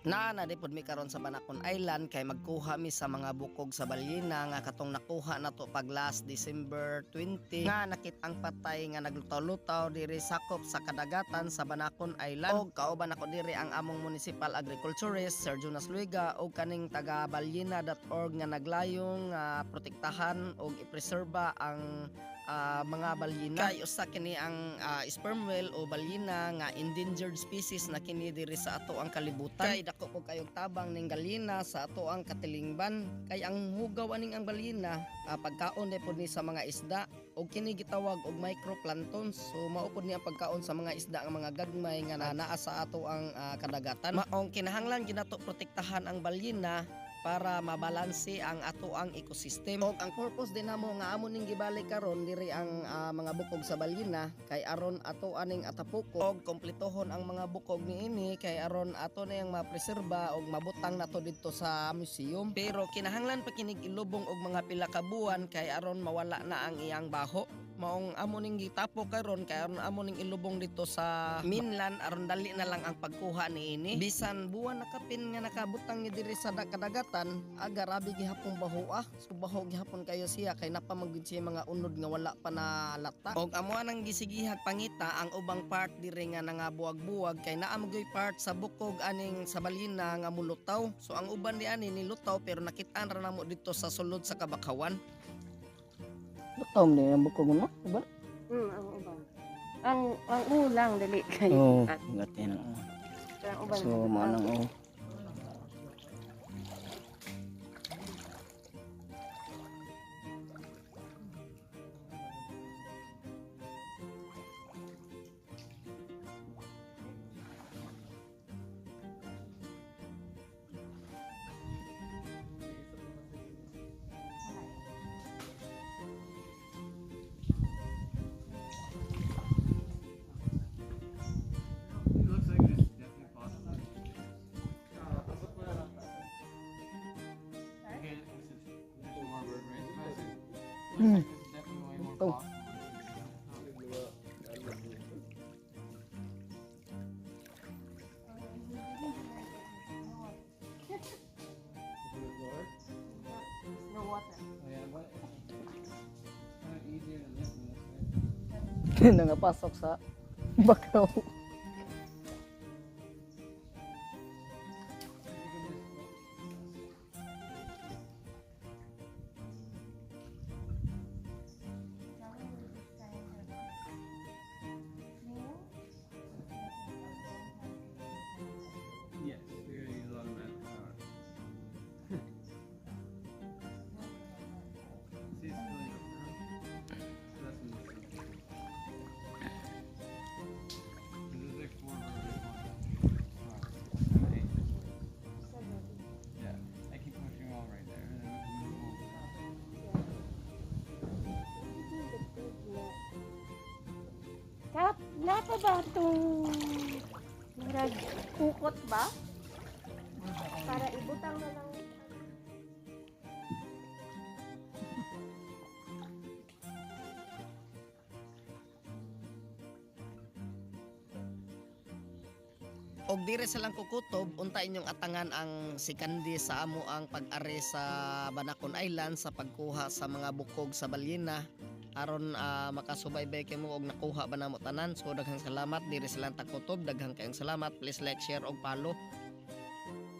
Na na di pod mi karon sa Banakon Island kay magkuha mi sa mga bukog sa balyena nga katong nakuha na to pag last December 20 nga nakit ang patay nga naglutaw-lutaw diri sakop sa kadagatan sa Banakon Island. Og kauban ako diri ang among municipal agriculturist Sir Jonas Luiga og kaning taga balyena.org nga naglayong nga protektahan og ipreserba ang ah, mga balyena kay usa kini ang ah, sperm whale o balyena nga endangered species na kini diri sa ato ang kalibutan. Kay dako po kayong tabang ning galina sa ato ang katilingban. Kay ang hugaw aning ang balyena ah, pagkaon pod ni sa mga isda og kini gitawag og microplanktons so mao pod ni ang pagkaon sa mga isda nga mga gagmay nga na- naa sa ato ang ah, kadagatan. maong kinahanglan ginato protektahan ang balyena para mabalanse ang ato ang ecosystem. Og ang purpose din namo nga amo ning gibalik karon diri ang ah, mga bukog sa balyena kay aron ato aning atapuko og kompletohon ang mga bukog niini kay aron ato na yang mapreserba og mabutang nato didto sa museum. Pero kinahanglan pa kinig ilubong og mga pila ka buwan kay aron mawala na ang iyang baho maong amo ning gitapo karon kay aron amo ning ilubong dito sa mainland aron dali na lang ang pagkuha niini bisan buwan na kapin nga nakabutang ni diri sa da- kadagatan aga rabi gihapon baho ah so baho gihapon kayo siya kay napamagid siya mga unod nga wala pa na lata og amo nang gisigihag pangita ang ubang part diri nga nangabuwag-buwag kay naa magoy part sa bukog aning sa balina nga mulutaw so ang uban ni ani nilutaw pero nakit-an ra namo dito sa sulod sa kabakawan Butaw mo din ang bukog mo, diba? Hmm, ang uban. Ang ang ulang dali At gati na. ang uban. So, manang oh. This way. Nangapasok sa bakaw. Kap, napa ba itong murag kukot ba? Para ibutang na lang. og dire silang kukutob unta inyong atangan ang sikandi sa amo ang pag-ari sa Banacon Island sa pagkuha sa mga bukog sa balyena aron ah, makasubaybay kay mo og nakuha ba namo tanan. So daghang salamat. Dire silang takutob daghang kayong salamat. Please like share og follow